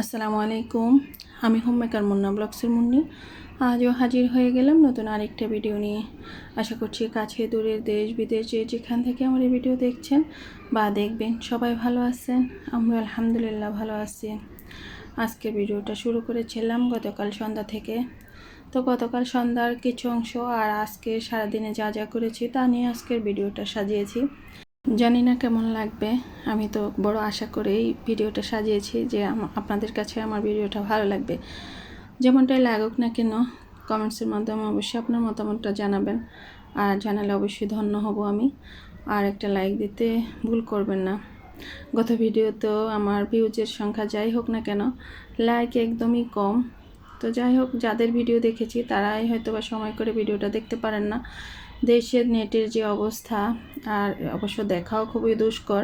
আসসালামু আলাইকুম। আমি হোম মেকার মুন্না ব্লগসের মুন্নি। আজও হাজির হয়ে গেলাম নতুন আরেকটা ভিডিও নিয়ে। আশা করছি কাছে দূরের দেশ বিদেশ যেখান থেকে আমার এই ভিডিও দেখছেন বা দেখবেন সবাই ভালো আছেন আমরা আলহামদুলিল্লাহ ভালো আছি। আজকে ভিডিওটা শুরু করেছিলাম গতকাল সন্ধ্যা থেকে। তো গতকাল সন্ধ্যার কিছু অংশ আর আজকে সারাদিনে যা যা করেছি তা নিয়ে আজকের ভিডিওটা সাজিয়েছি। জানি না কেমন লাগবে। আমি তো বড় আশা করেই ভিডিওটা সাজিয়েছি যে আপনাদের কাছে আমার ভিডিওটা ভালো লাগবে। যেমনটাই লাগুক না কেন কমেন্টসের মাধ্যমে অবশ্যই আপনার মতামতটা জানাবেন। আর জানালে অবশ্যই ধন্য হব আমি। আর একটা লাইক দিতে ভুল করবেন না। গত ভিডিওতেও আমার ভিউজের সংখ্যা যাই হোক না কেন লাইক একদমই কম। তো যাই হোক, যাদের ভিডিও দেখেছি, তারাই হয়তো বা সময় করে ভিডিওটা দেখতে পারেন না। দেশের নেটের যে অবস্থা, আর অবশ্য দেখাও খুবই দুষ্কর।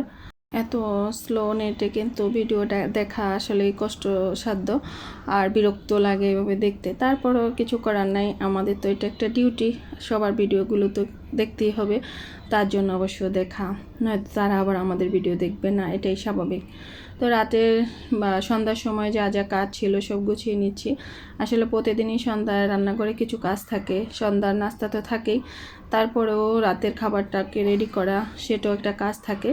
এত স্লো নেটে কিন্তু ভিডিওটা দেখা আসলেই কষ্টসাধ্য আর বিরক্ত লাগে এভাবে দেখতে। তারপরও কিছু করার নাই, আমাদের তো এটা একটা ডিউটি সবার ভিডিওগুলো তো দেখতেই হবে, তার জন্য অবশ্য দেখা। নয়তো তারা আবার আমাদের ভিডিও দেখবে না, এটাই স্বাভাবিক। তো রাতের, বা সন্ধ্যার সময় যা যা কাজ ছিল সব গুছিয়ে নিচ্ছি। আসলে প্রতিদিনই সন্ধ্যায় রান্নাঘরে কিছু কাজ থাকে, সন্ধ্যার নাস্তা তো থাকেই। তারপরেও রাতের খাবারটাকে রেডি করা, সেটাও একটা কাজ থাকে।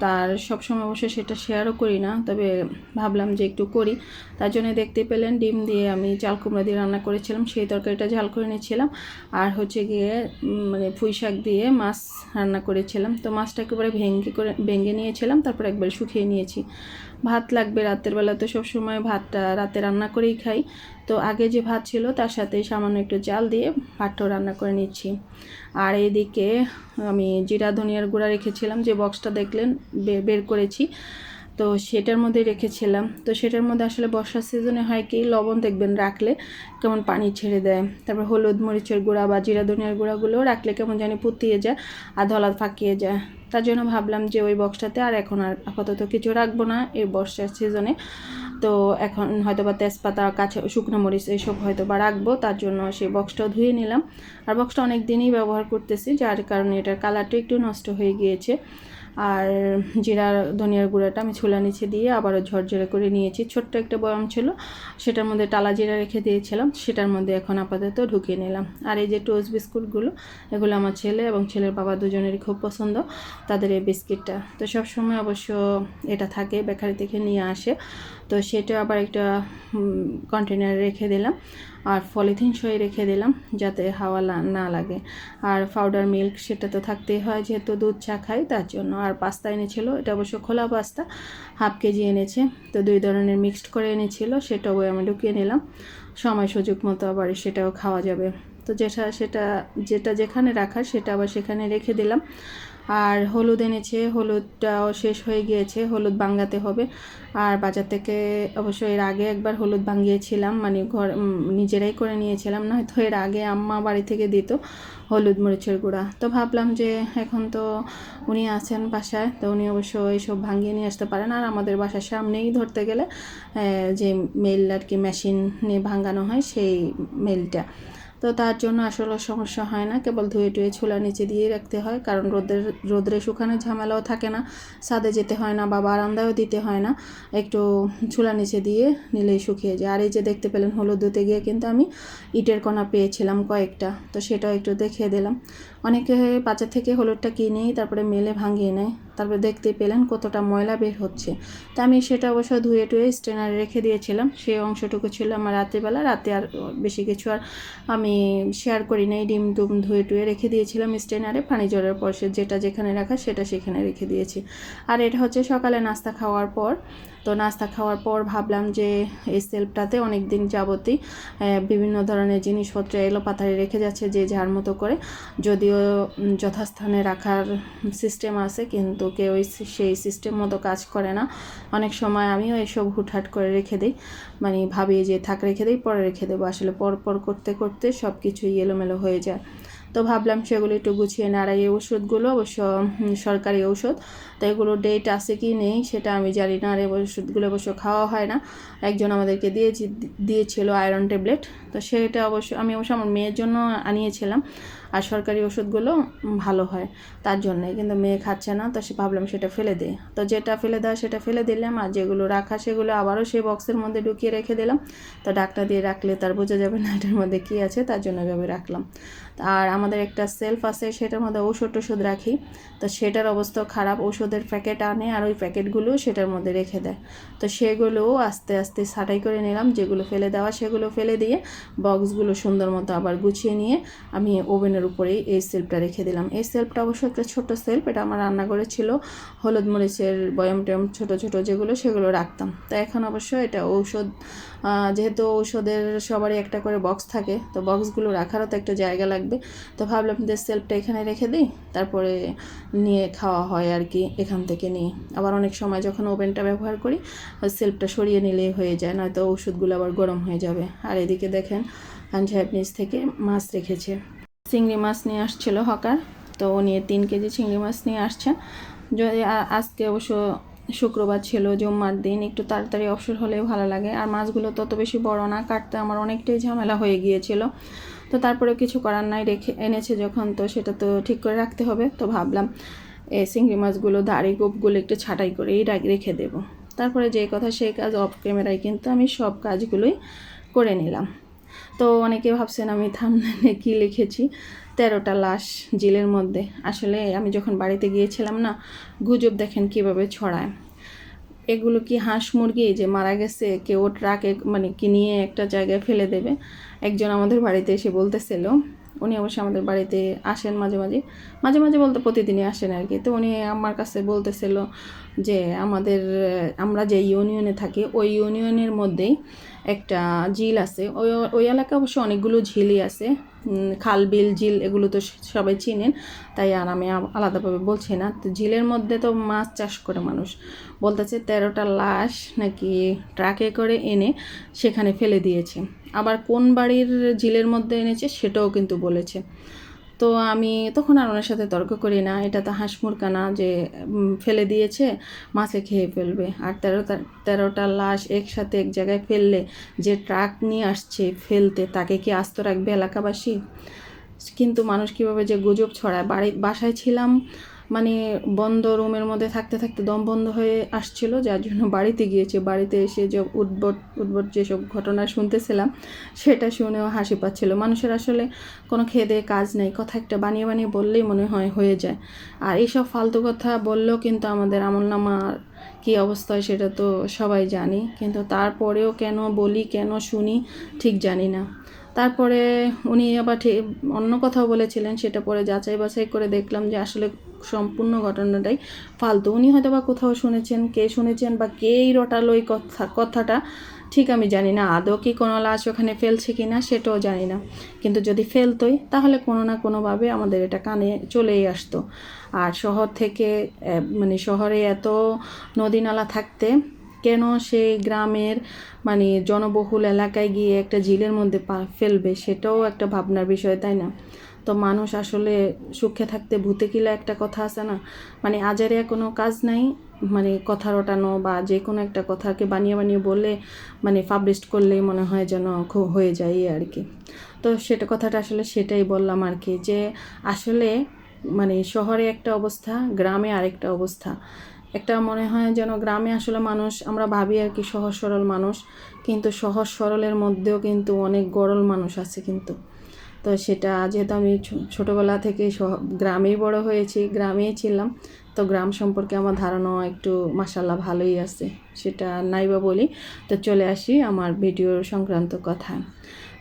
তার সবসময় অবশ্য সেটা শেয়ারও করি না। তবে ভাবলাম যে একটু করি। তার জন্য দেখতে পেলেন ডিম দিয়ে আমি চাল কুমড়া দিয়ে রান্না করেছিলাম। সেই তরকারিটা ঝাল করে নিয়েছিলাম। আর হচ্ছে গিয়ে মানে পুঁই শাক দিয়ে মাছ রান্না করেছিলাম। তো মাছটা একেবারে ভেঙে করে, ভেঙে নিয়েছিলাম। তারপর একবার শুকিয়ে নিয়েছি। ভাত লাগবে রাতের বেলা, তো সবসময় ভাতটা রাতে রান্না করেই খাই। তো আগে যে ভাত ছিল, তার সাথে সামান্য একটু জাল দিয়ে ভাতটাও রান্না করে নিচ্ছি। আর এদিকে আমি জিরা, ধনিয়ার গুঁড়া রেখেছিলাম, যে বক্সটা দেখলেন বের করেছি। তো সেটার মধ্যে রেখেছিলাম। তো সেটার মধ্যে আসলে বর্ষার সিজনে হয় কি, লবণ দেখবেন রাখলে কেমন পানি ছেড়ে দেয়। তারপর হলুদ মরিচের গুঁড়া বা জিরা ধনিয়ার গুঁড়াগুলো রাখলে কেমন জানি পুতিয়ে যায় আর ধলা ফাঁকিয়ে যায়। তার জন্য ভাবলাম যে ওই বক্সটাতে আর এখন আর আপাতত কিছু রাখব না এই বর্ষার সিজনে তো এখন হয়তো বা তেজপাতা, কাঁচা, শুকনো মরিচ এইসব হয়তো বা রাখব, তার জন্য সেই বক্সটাও ধুয়ে নিলাম। আর বক্সটা অনেক দিনই ব্যবহার করতেছি, যার কারণে এটার কালারটা একটু নষ্ট হয়ে গিয়েছে। আর জিরা ধনিয়ার গুঁড়াটা আমি ছোলা নিচে দিয়ে আবারও ঝরঝরে করে নিয়েছি। ছোট্ট একটা বয়াম ছিল, সেটার মধ্যে টালা জিরা রেখে দিয়েছিলাম, সেটার মধ্যে এখন আপাতত ঢুকিয়ে নিলাম। আর এই যে টোস্ট বিস্কুটগুলো, এগুলো আমার ছেলে এবং ছেলের বাবা দুজনেরই খুব পছন্দ, তাদের এই বিস্কিটটা। তো সবসময় অবশ্য এটা থাকে বেকারি থেকে নিয়ে আসে। তো সেটা আবার একটা কন্টেনারে রেখে দিলাম। আর পলিথিন সয়ে রেখে দিলাম যাতে হাওয়া না লাগে। আর পাউডার মিল্ক সেটা তো থাকতেই হয় যেহেতু দুধ চা খাই, তার জন্য। আর পাস্তা এনেছিল, এটা অবশ্য খোলা পাস্তা হাফ কেজি এনেছে। তো দুই ধরনের মিক্সড করে এনেছিল, সেটাও আমি ঢুকিয়ে নিলাম। সময় সুযোগ মতো আবার সেটাও খাওয়া যাবে। তো যেটা, সেটা, যেটা যেখানে রাখার সেটা আবার সেখানে রেখে দিলাম। আর হলুদ এনেছে, হলুদটাও শেষ হয়ে গিয়েছে, হলুদ বাঙ্গাতে হবে। আর বাজার থেকে অবশ্য এর আগে একবার হলুদ বাঙ্গিয়েছিলাম মানে ঘর নিজেরাই করে নিয়েছিলাম, না হয়তো এর আগে আম্মা বাড়ি থেকে দিত হলুদ মরিচের গুঁড়া। তো ভাবলাম যে এখন তো উনি আছেন বাসায়, তো উনি অবশ্য এইসব ভাঙিয়ে নিয়ে আসতে পারেন। আর আমাদের বাসার সামনেই ধরতে গেলে যে মেল আর কি মেশিন নিয়ে ভাঙানো হয়, সেই মেলটা। তো তার জন্য আসলে সমস্যা হয় না। কেবল ধুয়ে টুয়ে ছোলা নিচে দিয়ে রাখতে হয়। কারণ রোদের, রোদ্রে শুকানোর ঝামেলাও থাকে না। সাদে যেতে হয় না বা বারান্দায়ও দিতে হয় না। একটু ছোলা নিচে দিয়ে নিলেই শুকিয়ে যায়। আর এই যে দেখতে পেলেন হলুদ ধুতে গিয়ে কিন্তু আমি ইটের কণা পেয়েছিলাম কয়েকটা। তো সেটাও একটু দেখিয়ে দিলাম। অনেকে বাজার থেকে হলুদটা কিনেই তারপরে মেলে ভাঙিয়ে নেয়। তারপরে দেখতে পেলেন কতটা ময়লা বের হচ্ছে। তো আমি সেটা অবশ্য ধুয়ে টুয়ে স্ট্রেনারে রেখে দিয়েছিলাম। সেই অংশটুকু ছিল আমার রাতেরবেলা। রাতে আর বেশি কিছু আর আমি শেয়ার করি নাই। ডিম টুম ধুয়ে টুয়ে রেখে দিয়েছিলাম স্ট্রেনারে পানি জলের পর যেটা যেখানে রাখা সেটা সেখানে রেখে দিয়েছি। আর এটা হচ্ছে সকালে নাস্তা খাওয়ার পর তো নাস্তা খাওয়ার পর ভাবলাম যে এই সেলফটাতে অনেক দিন যাবতই বিভিন্ন ধরনের জিনিসপত্র এলো পাতারে রেখে যাচ্ছে যে যার মতো করে। যদিও যথাস্থানে রাখার সিস্টেম আছে, কিন্তু কেউ সেই সিস্টেম মতো কাজ করে না। অনেক সময় আমিও এসব হুটহাট করে রেখে দিই। মানে ভাবি যে থাক, রেখে দিই, পরে রেখে দেবো। আসলে পর পর করতে করতে সব কিছুই এলোমেলো হয়ে যায়। তো ভাবলাম সেগুলো একটু গুছিয়ে নাড়াই এই ওষুধগুলো, অবশ্য সরকারি ওষুধ তো এগুলো ডেট আছে কি নেই সেটা আমি জানি না, আর এই ওষুধগুলো অবশ্য খাওয়া হয় না। একজন আমাদেরকে দিয়েছি, দিয়েছিল আয়রন ট্যাবলেট তো সেটা অবশ্য আমি অবশ্য আমার মেয়ের জন্য আনিয়েছিলাম। আর সরকারি ওষুধগুলো ভালো হয়, তার জন্যে কিন্তু মেয়ে খাচ্ছে না, তো সে ভাবলাম সেটা ফেলে দিই। তো যেটা ফেলে দেওয়া সেটা ফেলে দিলাম, আর যেগুলো রাখা সেগুলো আবারও সেই বক্সের মধ্যে ঢুকিয়ে রেখে দিলাম। তো ডাকটা দিয়ে রাখলে তার বোঝা যাবে না এটার মধ্যে কী আছে, তার জন্য এভাবে রাখলাম। আর আমাদের একটা সেলফ আছে, সেটার মধ্যে ওষুধ টষুধ রাখি। তো সেটার অবস্থা খারাপ ওষুধের প্যাকেট আনে আর ওই প্যাকেটগুলো সেটার মধ্যে রেখে দেয়। তো সেগুলো আস্তে আস্তে ছাঁটাই করে নিলাম, যেগুলো ফেলে দেওয়া সেগুলো ফেলে দিয়ে বক্সগুলো সুন্দর মতো আবার গুছিয়ে নিয়ে আমি ওভেনের উপরেই এই সেলফটা রেখে দিলাম। এই সেলফটা অবশ্য একটা ছোট সেলফ এটা আমার রান্নাঘরে ছিল। হলুদ মরিচের, বয়ম টয়ম, ছোটো ছোটো যেগুলো, সেগুলো রাখতাম। তো এখন অবশ্য এটা ঔষধ যেহেতু ঔষধের সবারই একটা করে বক্স থাকে, তো বক্সগুলো রাখারও তো একটা জায়গা লাগবে। তো ভাবলাম যে সেলফটা এখানে রেখে দিই, তারপরে নিয়ে খাওয়া হয় আর কি এখান থেকে নিয়ে। আবার অনেক সময় যখন ওভেনটা ব্যবহার করি সেলফটা সরিয়ে নিলেই হয়ে যায়, নয়তো ওষুধগুলো আবার গরম হয়ে যাবে। আর এদিকে দেখেন, খান সাহেব নিচ থেকে মাছ রেখেছে। চিংড়ি মাছ নিয়ে আসছিল হকার। তো নিয়ে তিন কেজি চিংড়ি মাছ নিয়ে আসছেন যদি আজকে অবশ্য শুক্রবার ছিল, জুম্মার দিন, একটু তাড়াতাড়ি অবসর হলে ভালো লাগে। আর মাছগুলো তত বেশি বড় না, কাটতে আমার অনেকটাই ঝামেলা হয়ে গিয়েছিল। তো তারপরে কিছু করার নাই, রেখে এনেছে যখন, তো সেটা তো ঠিক করে রাখতে হবে। তো ভাবলাম এই চিংড়ি মাছগুলো দাড়ি গোপগুলো একটু ছাঁটাই করেই রেখে দেবো। তারপরে যে কথা, সেই কাজ অফ ক্যামেরায় কিন্তু আমি সব কাজগুলোই করে নিলাম। তো অনেকে ভাবছেন আমি থামনে কি লিখেছি? তেরোটা লাশ জেলের মধ্যে। আসলে আমি যখন বাড়িতে গিয়েছিলাম না, গুজব দেখেন কীভাবে ছড়ায়। এগুলো কি হাঁস মুরগি? যে মারা গেছে, কেউ ট্রাকে মানে কি নিয়ে একটা জায়গায় ফেলে দেবে? একজন আমাদের বাড়িতে এসে বলতেছিল উনি অবশ্যই আমাদের বাড়িতে আসেন মাঝে মাঝে। মাঝে মাঝে বলতে প্রতিদিনই আসেন আর কি। তো উনি আমার কাছে বলতেছিল যে আমাদের, আমরা যে ইউনিয়নে থাকি, ওই ইউনিয়নের মধ্যেই একটা ঝিল আছে। ওই ওই এলাকায় অবশ্য অনেকগুলো ঝিলই আছে। খাল বিল ঝিল এগুলো তো সবাই চিনেন, তাই আর আমি আলাদাভাবে বলছি না। তো ঝিলের মধ্যে তো মাছ চাষ করে মানুষ। বলতেছে তেরোটা লাশ নাকি ট্রাকে করে এনে সেখানে ফেলে দিয়েছে। আবার কোন বাড়ির ঝিলের মধ্যে এনেছে সেটাও কিন্তু বলেছে। তো আমি তখন আর ওনার সাথে তর্ক করি না। এটা তো হাঁস মুরগা না যে ফেলে দিয়েছে, মাছে খেয়ে ফেলবে। আর তেরোটা তেরোটা লাশ একসাথে এক জায়গায় ফেললে যে ট্রাক নিয়ে আসছে ফেলতে, তাকে কি আস্ত রাখবে এলাকাবাসী? কিন্তু মানুষ কীভাবে যে গুজব ছড়ায়? বাড়ি, বাসায় ছিলাম মানে বন্ধ রুমের মধ্যে থাকতে থাকতে দম বন্ধ হয়ে আসছিল, যার জন্য বাড়িতে গিয়েছে। বাড়িতে এসে যে উদ্ভট উদ্ভট যেসব ঘটনা শুনতেছিলাম, সেটা শুনেও হাসি পাচ্ছিল। মানুষের আসলে কোনো খেদে কাজ নেই, কথা একটা বানিয়ে বানিয়ে বললেই মনে হয় হয়ে যায়। আর এইসব ফালতু কথা বললেও কিন্তু আমাদের আমলনামার কী অবস্থা হয় সেটা তো সবাই জানি, কিন্তু তারপরেও কেন বলি, কেন শুনি ঠিক জানি না। তারপরে উনি আবার ঠিক অন্য কথাও বলেছিলেন, সেটা পরে যাচাই বাছাই করে দেখলাম যে আসলে সম্পূর্ণ ঘটনাটাই ফালতু। উনি হয়তো বা কোথাও শুনেছেন, কে শুনেছেন বা কেই রটালো এই কথা, কথাটা ঠিক আমি জানি না, আদৌ কি কোনো লাশ ওখানে ফেলছে কি না সেটাও জানি না। কিন্তু যদি ফেলতোই, তাহলে কোনো না কোনোভাবে আমাদের এটা কানে চলেই আসতো। আর শহর থেকে মানে শহরে এত নদী নালা থাকতে, কেন সেই গ্রামের মানে জনবহুল এলাকায় গিয়ে একটা ঝিলের মধ্যে ফেলবে, সেটাও একটা ভাবনার বিষয়, তাই না? তো মানুষ আসলে সুখে থাকতে ভূতে কিলা একটা কথা আছে না? মানে আজারিয়া কোনো কাজ নাই? মানে কথা রটানো বা যে কোনো একটা কথাকে বানিয়ে বানিয়ে বললে মানে পাবলিশ করলেই মনে হয় যেন হয়ে যায় আর কি তো সেটা কথাটা আসলে সেটাই বললাম আর কি যে আসলে মানে শহরে একটা অবস্থা, গ্রামে আরেকটা অবস্থা। একটা মনে হয় যেন গ্রামে আসলে মানুষ, আমরা ভাবি আর কি সহজ সরল মানুষ, কিন্তু সহজ সরলের মধ্যেও কিন্তু অনেক গরল মানুষ আছে কিন্তু। তো সেটা যেহেতু আমি ছোটোবেলা থেকে গ্রামেই বড় হয়েছি, গ্রামেই ছিলাম, তো গ্রাম সম্পর্কে আমার ধারণা একটু মাসাল্লাহ ভালোই আছে, সেটা নাইবা বলি। তো চলে আসি আমার ভিডিওর সংক্রান্ত কথা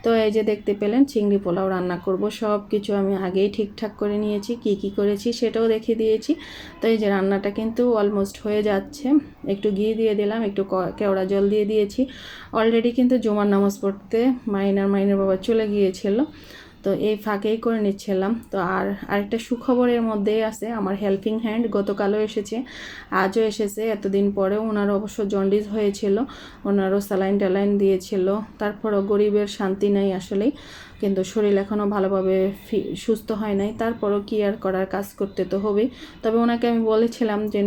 তো এই যে দেখতে পেলেন, চিংড়ি পোলাও রান্না করব সব কিছু আমি আগেই ঠিকঠাক করে নিয়েছি, কি কি করেছি সেটাও দেখিয়ে দিয়েছি। তো এই যে রান্নাটা কিন্তু অলমোস্ট হয়ে যাচ্ছে, একটু ঘি দিয়ে দিলাম, একটু কেওড়া জল দিয়ে দিয়েছি। অলরেডি কিন্তু জুমার নামাজ পড়তে মাইনার মাইনার বাবা চলে গিয়েছিল তো এই ফাঁকেই করে নিচ্ছিলাম। তো আর আরেকটা সুখবরের মধ্যেই আছে, আমার হেল্পিং হ্যান্ড গতকালও এসেছে, আজও এসেছে। এতদিন পরেও ওনারও অবশ্য জন্ডিস হয়েছিল, ওনারও স্যালাইন ট্যালাইন দিয়েছিল, তারপরও গরিবের শান্তি নাই আসলেই, কিন্তু শরীর এখনও ভালোভাবে সুস্থ হয় নাই, তারপরও কি আর করার কাজ করতে তো হবেই। তবে ওনাকে আমি বলেছিলাম যে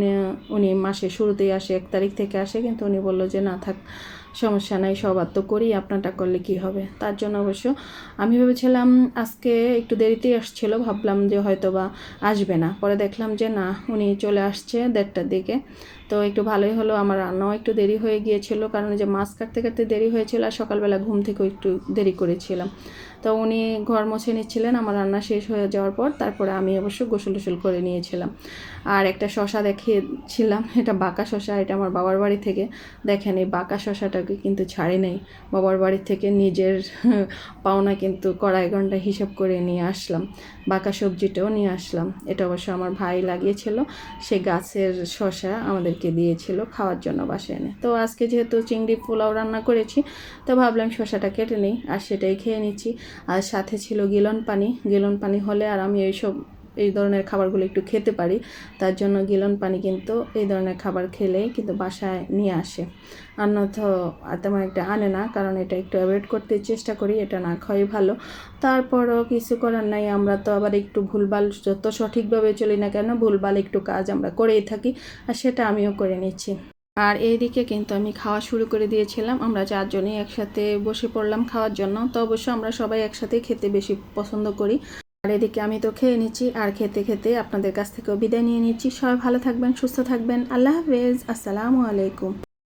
উনি মাসের শুরুতেই আসে, এক তারিখ থেকে আসে, কিন্তু উনি বলল যে না থাক সমস্যা নাই সবার তো করি আপনারটা করলে কি হবে? তার জন্য অবশ্য আমি ভেবেছিলাম আজকে একটু দেরিতেই আসছিল, ভাবলাম যে হয়তো বা আসবে না। পরে দেখলাম যে না, উনি চলে আসছে দেড়টার দিকে। তো একটু ভালোই হলো, আমার রান্নাও একটু দেরি হয়ে গিয়েছিল, কারণ যে মাছ কাটতে কাটতে দেরি হয়েছিল আর সকালবেলা ঘুম থেকেও একটু দেরি করেছিলাম। তো উনি ঘর মুছে নিচ্ছিলেন, আমার রান্না শেষ হয়ে যাওয়ার পর, তারপরে আমি অবশ্য গোসল টোসল করে নিয়েছিলাম। আর একটা শশা দেখিয়েছিলাম, এটা বাঁকা শশা, এটা আমার বাবার বাড়ি থেকে। দেখেন, এই বাঁকা শশাটাকে কিন্তু ছাড়ি নেই। বাবার বাড়ি থেকে নিজের পাওনা কিন্তু কড়াই ঘণ্টা হিসাব করে নিয়ে আসলাম। বাঁকা সবজিটাও নিয়ে আসলাম। এটা অবশ্য আমার ভাই লাগিয়েছিল। সে গাছের শশা আমাদেরকে দিয়েছিল খাওয়ার জন্য বাসায় এনে। তো আজকে যেহেতু চিংড়ি পোলাও রান্না করেছি, তো ভাবলাম শশাটা কেটে নিই আর সেটাই খেয়ে নিচ্ছি। আর সাথে ছিল গিলন পানি। গিলন পানি হলে আর আমি এইসব এই ধরনের খাবারগুলো একটু খেতে পারি। তার জন্য গিলন পানি কিন্তু এই ধরনের খাবার খেলেই কিন্তু বাসায় নিয়ে আসে। আর তেমন একটা আনে না, কারণ এটা একটু অ্যাভয়েড করতে চেষ্টা করি, এটা না খাওয়াই ভালো। তারপরও কিছু করার নাই, আমরা তো আবার একটু ভুলভাল যত সঠিকভাবে চলি না কেন, ভুলভাল একটু কাজ আমরা করেই থাকি, আর সেটা আমিও করে নিচ্ছি। আর এইদিকে কিন্তু আমি খাওয়া শুরু করে দিয়েছিলাম, আমরা চারজনই একসাথে বসে পড়লাম খাওয়ার জন্য। তো অবশ্য আমরা সবাই একসাথেই খেতে বেশি পছন্দ করি। আর এদিকে আমি তো খেয়ে নিচ্ছি, আর খেতে খেতে আপনাদের কাছ থেকেও বিদায় নিয়ে নিচ্ছি। সবাই ভালো থাকবেন, সুস্থ থাকবেন। আল্লাহ হাফেজ। আসসালামু আলাইকুম।